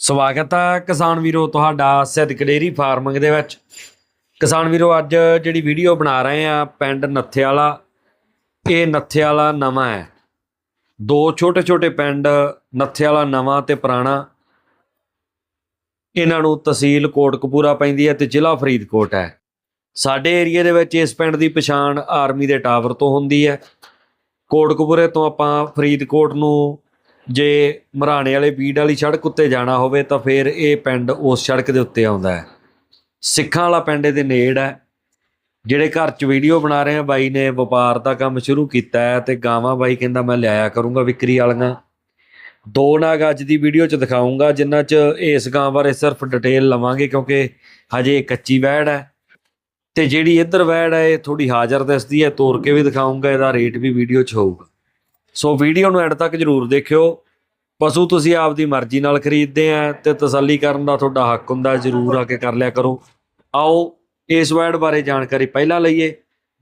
ਸਵਾਗਤ ਹੈ ਕਿਸਾਨ ਵੀਰੋ ਤੁਹਾਡਾ ਸਿੱਧਕ ਡੇਰੀ ਫਾਰਮਿੰਗ ਦੇ ਵਿੱਚ। ਕਿਸਾਨ ਵੀਰੋ, ਅੱਜ ਜਿਹੜੀ ਵੀਡੀਓ ਬਣਾ ਰਹੇ ਆ ਪਿੰਡ ਨੱਥੇ ਵਾਲਾ ਇਹ ਨੱਥੇ ਵਾਲਾ ਨਵਾਂ ਹੈ। ਦੋ ਛੋਟੇ ਛੋਟੇ ਪਿੰਡ ਨੱਥੇ ਵਾਲਾ ਨਵਾਂ ਤੇ ਪੁਰਾਣਾ। ਇਹਨਾਂ ਨੂੰ ਤਹਿਸੀਲ ਕੋਟਕਪੂਰਾ ਪੈਂਦੀ ਹੈ ਤੇ ਜ਼ਿਲ੍ਹਾ ਫਰੀਦਕੋਟ ਹੈ। ਸਾਡੇ ਏਰੀਆ ਦੇ ਵਿੱਚ ਇਸ ਪਿੰਡ ਦੀ ਪਛਾਣ ਆਰਮੀ ਦੇ ਟਾਵਰ ਤੋਂ ਹੁੰਦੀ ਹੈ। ਕੋਟਕਪੂਰੇ ਤੋਂ ਆਪਾਂ ਫਰੀਦਕੋਟ ਨੂੰ ਜੇ ਮਰਾਣੇ ਵਾਲੇ ਬੀੜ ਵਾਲੀ ਸੜਕ ਉੱਤੇ ਜਾਣਾ ਹੋਵੇ ਤਾਂ ਫਿਰ ਇਹ ਪਿੰਡ ਉਸ ਸੜਕ ਦੇ ਉੱਤੇ ਆਉਂਦਾ ਹੈ। ਸਿੱਖਾਂ ਵਾਲਾ ਪਿੰਡ ਦੇ ਨੇੜ ਹੈ। ਜਿਹੜੇ ਘਰ 'ਚ ਵੀਡੀਓ ਬਣਾ ਰਹੇ ਆ, ਬਾਈ ਨੇ ਵਪਾਰ ਦਾ ਕੰਮ ਸ਼ੁਰੂ ਕੀਤਾ ਹੈ ਤੇ ਗਾਵਾਂ ਬਾਈ ਕਹਿੰਦਾ ਮੈਂ ਲਿਆਇਆ ਕਰੂੰਗਾ ਵਿਕਰੀ ਵਾਲੀਆਂ। ਦੋ ਨਾਗ ਅੱਜ ਦੀ ਵੀਡੀਓ 'ਚ ਦਿਖਾਉਂਗਾ ਜਿਨ੍ਹਾਂ 'ਚ ਇਸ ਗਾਂ ਬਾਰੇ ਸਿਰਫ ਡਿਟੇਲ ਲਵਾਂਗੇ ਕਿਉਂਕਿ ਹਜੇ ਕੱਚੀ ਵੈੜ ਹੈ। ਤੇ ਜਿਹੜੀ ਇੱਧਰ ਵੈੜ ਹੈ, ਇਹ ਥੋੜੀ ਹਾਜ਼ਰ ਦਿਸਦੀ ਹੈ ਤੋੜ ਕੇ ਵੀ ਦਿਖਾਉਂਗਾ ਇਹਦਾ ਰੇਟ ਵੀ ਵੀਡੀਓ 'ਚ ਹੋਊਗਾ। ਸੋ ਵੀਡੀਓ ਨੂੰ ਐਡ ਤੱਕ ਜਰੂਰ ਦੇਖਿਓ। ਪਸ਼ੂ ਤੁਸੀਂ ਆਪਦੀ ਮਰਜ਼ੀ ਨਾਲ ਖਰੀਦਦੇ ਆ ਤੇ ਤਸੱਲੀ ਕਰਨ ਦਾ ਤੁਹਾਡਾ ਹੱਕ ਹੁੰਦਾ ਜਰੂਰ ਆ ਕੇ ਕਰ ਲਿਆ ਕਰੋ। ਆਓ ਇਸ ਵੈਡ ਬਾਰੇ ਜਾਣਕਾਰੀ ਪਹਿਲਾਂ ਲਈਏ।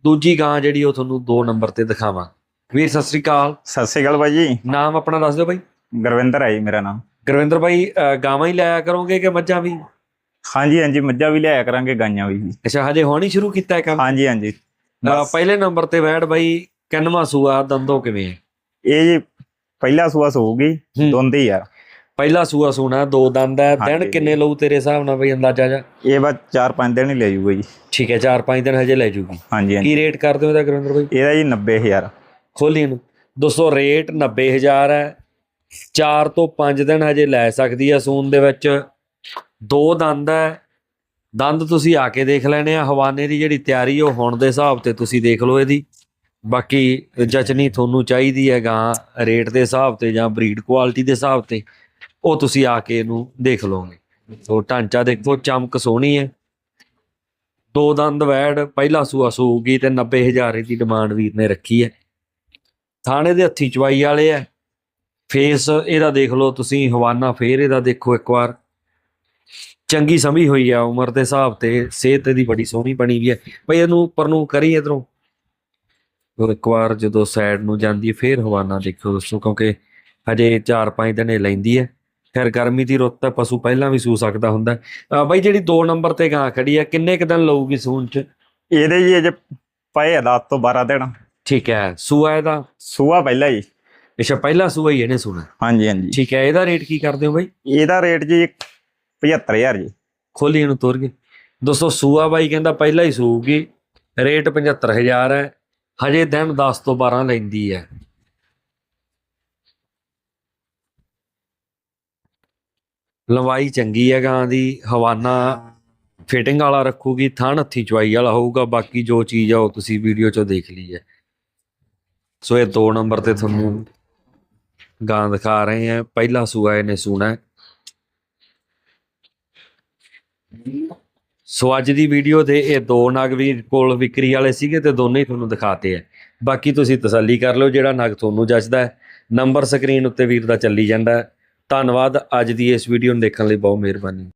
ਦੂਜੀ ਗਾਂ ਜਿਹੜੀ ਉਹ ਤੁਹਾਨੂੰ 2 ਨੰਬਰ ਤੇ ਦਿਖਾਵਾਂ। ਵੀਰ ਸਤਿ ਸ੍ਰੀ ਅਕਾਲ। ਸਤਿ ਸ਼੍ਰੀ ਅਕਾਲ ਬਾਈ ਜੀ। ਨਾਮ ਆਪਣਾ ਦੱਸ ਦਿਓ ਬਾਈ। ਗੁਰਵਿੰਦਰ ਹੈ ਜੀ ਮੇਰਾ ਨਾਮ। ਗੁਰਵਿੰਦਰ ਬਾਈ ਗਾਵਾਂ ਹੀ ਲਿਆਇਆ ਕਰੋਗੇ ਕਿ ਮੱਝਾਂ ਵੀ? ਹਾਂਜੀ ਹਾਂਜੀ ਮੱਝਾਂ ਵੀ ਲਿਆਇਆ ਕਰਾਂਗੇ ਗਾਈਆਂ ਵੀ। ਅੱਛਾ ਹਜੇ ਹੁਣ ਸ਼ੁਰੂ ਕੀਤਾ ਹੈ ਕੰਮ ਹਾਂਜੀ। ਹਾਂਜੀ। ਪਹਿਲੇ ਨੰਬਰ ਤੇ ਵੈਡ ਬਾਈ ਕਿੰਨਵਾਂ ਸੂਆ ਦੰਦੋ ਕਿਵੇਂ ਹੈ? ਇਹ ਜੀ ਪਹਿਲਾ ਸੂਆ ਸੂਗੀ। ਦੋਂਦੀ ਆ। ਪਹਿਲਾ ਸੂਆ ਸੋਨਾ ਦੋ ਦੰਦ ਹੈ ਦਿਨ। ਕਿੰਨੇ ਲਊ ਤੇਰੇ ਹਿਸਾਬ ਨਾਲ ਬਈ ਅੰਦਾਜ਼ਾ ਜਾ ਇਹ ਬਸ 4-5 ਦਿਨ ਹੀ ਲੈ ਜੂਗਾ ਜੀ। ਠੀਕ ਹੈ 4-5 ਦਿਨ ਹਜੇ ਲੈ ਜੂਗੀ। ਹਾਂਜੀ ਕੀ ਰੇਟ ਕਰਦੇ ਹੋ ਇਹਦਾ ਗੁਰਵਿੰਦਰ ਬਾਈ? ਇਹਦਾ ਜੀ 90000 ਖੋਲੀ ਨੂੰ ਦੋਸਤੋ ਰੇਟ 90000 ਹੈ। 4 ਤੋਂ 5 ਦਿਨ ਹਜੇ ਲੈ ਸਕਦੀ ਹੈ ਸੂਨ ਦੇ ਵਿੱਚ। ਦੋ ਦੰਦ ਹੈ। ਦੰਦ ਤੁਸੀਂ ਆ ਕੇ ਦੇਖ ਲੈਣੇ ਆ। ਹਵਾਨੇ ਦੀ ਜਿਹੜੀ ਤਿਆਰੀ ਉਹ ਹੁਣ ਦੇ ਹਿਸਾਬ ਤੇ ਤੁਸੀਂ ਦੇਖ ਲਓ ਇਹਦੀ। ਬਾਕੀ ਜਚਨੀ ਤੁਹਾਨੂੰ ਚਾਹੀਦੀ ਹੈ ਗਾਂ ਰੇਟ ਦੇ ਹਿਸਾਬ ਤੇ ਜਾਂ ਬਰੀਡ ਕੁਆਲਿਟੀ ਦੇ ਹਿਸਾਬ ਤੇ, ਉਹ ਤੁਸੀਂ ਆ ਕੇ ਇਹਨੂੰ ਦੇਖ ਲਓਗੇ। ਸੋ ਢਾਂਚਾ ਦੇਖੋ, ਚਮਕ ਸੋਹਣੀ ਹੈ। ਦੋ ਦੰਦ ਵੈੜ, ਪਹਿਲਾ ਸੂਆ ਸੂਗੀ ਤੇ 90000 ਦੀ ਡਿਮਾਂਡ ਵੀਰ ਨੇ ਰੱਖੀ ਹੈ। ਥਾਣੇ ਦੇ ਹੱਥੀ ਚਵਾਈ ਵਾਲੇ ਆ ਫੇਸ ਇਹਦਾ ਦੇਖ ਲਓ ਤੁਸੀਂ, ਹਵਾਨਾ ਫੇਰ ਇਹਦਾ ਦੇਖੋ ਇੱਕ ਵਾਰ। ਚੰਗੀ ਸਮੀ ਹੋਈ ਆ ਉਮਰ ਦੇ ਹਿਸਾਬ ਤੇ, ਸਿਹਤ ਇਹਦੀ ਬੜੀ ਸੋਹਣੀ ਬਣੀ ਵੀ ਹੈ। ਭਈ ਇਹਨੂੰ ਉੱਪਰ ਨੂੰ ਕਰੀ ਇਧਰੋਂ। ਉਹ ਇੱਕ ਵਾਰ ਜਦੋਂ ਸਾਈਡ ਨੂੰ ਜਾਂਦੀ ਹੈ ਫੇਰ ਹਵਾਨਾ ਦੇਖੋ ਦੋਸਤੋ ਕਿਉਂਕਿ ਹਜੇ 4-5 ਦਿਨ ਇਹ ਲੈਂਦੀ ਹੈ। ਫਿਰ ਗਰਮੀ ਦੀ ਰੁੱਤ ਹੈ ਪਸ਼ੂ ਪਹਿਲਾਂ ਵੀ ਸੂ ਸਕਦਾ ਹੁੰਦਾ ਹੈ। ਬਾਈ ਜਿਹੜੀ 2 ਨੰਬਰ ਤੇ ਗਾਂ ਖੜੀ ਹੈ ਕਿੰਨੇ ਕੁ ਦਿਨ ਲਊਗੀ ਸੂਣ ਚ? ਇਹਦੇ ਜੀ ਅਜੇ ਪਏ ਆ 10 ਤੋਂ 12 ਦਿਨ। ਠੀਕ ਹੈ ਸੂਆ ਇਹਦਾ? ਸੂਆ ਪਹਿਲਾ ਜੀ ਅੱਛਾ ਪਹਿਲਾ ਸੂਆ ਹੀ ਇਹਨੇ ਸੁਣਾ। ਹਾਂਜੀ ਹਾਂਜੀ। ਠੀਕ ਹੈ ਇਹਦਾ ਰੇਟ ਕੀ ਕਰਦੇ ਹੋ ਬਾਈ? ਇਹਦਾ ਰੇਟ ਜੀ 75000 ਜੀ। ਖੋਲੀ ਇਹਨੂੰ ਤੋਰ ਕੇ ਦੋਸਤੋ ਸੂਆ ਬਾਈ ਕਹਿੰਦਾ ਪਹਿਲਾਂ ਹੀ ਸੂਗੀ ਰੇਟ 75000 ਹੈ। ਹਜੇ ਦਿਨ 10 ਤੋਂ 12 ਲੈਂਦੀ ਹੈ। ਲੰਬਾਈ ਚੰਗੀ ਹੈ ਗਾਂ ਦੀ, ਹਵਾਨਾ ਫਿਟਿੰਗ ਵਾਲਾ ਰੱਖੂਗੀ, ਥਣ ਹੱਥੀ ਚਵਾਈ ਵਾਲਾ ਹੋਊਗਾ, ਬਾਕੀ ਜੋ ਚੀਜ਼ ਆ ਉਹ ਤੁਸੀਂ ਵੀਡੀਓ 'ਚੋਂ ਦੇਖ ਲਈ ਹੈ। ਸੋ ਇਹ 2 ਨੰਬਰ ਤੇ ਤੁਹਾਨੂੰ ਗਾਂ ਦਿਖਾ ਰਹੇ ਆ ਪਹਿਲਾ ਸੂਆ ਇਹਨੇ ਸੂਣਾ ਹੈ। ਸੋ ਅੱਜ ਦੀ ਵੀਡੀਓ ਦੇ ਇਹ ਦੋ ਨਗ ਵੀ ਕੋਲ ਵਿਕਰੀ ਵਾਲੇ ਸੀਗੇ ਤੇ ਦੋਨੇ ਹੀ ਤੁਹਾਨੂੰ ਦਿਖਾਤੇ ਆ। ਬਾਕੀ ਤੁਸੀਂ ਤਸੱਲੀ ਕਰ ਲਓ, ਜਿਹੜਾ ਨਗ ਤੁਹਾਨੂੰ ਜੱਜਦਾ ਹੈ। ਨੰਬਰ ਸਕਰੀਨ ਉੱਤੇ ਵੀਰ ਦਾ ਚੱਲੀ ਜਾਂਦਾ ਧੰਨਵਾਦ, ਅੱਜ ਦੀ ਇਸ ਵੀਡੀਓ ਨੂੰ ਦੇਖਣ ਲਈ ਬਹੁਤ ਮਿਹਰਬਾਨੀ।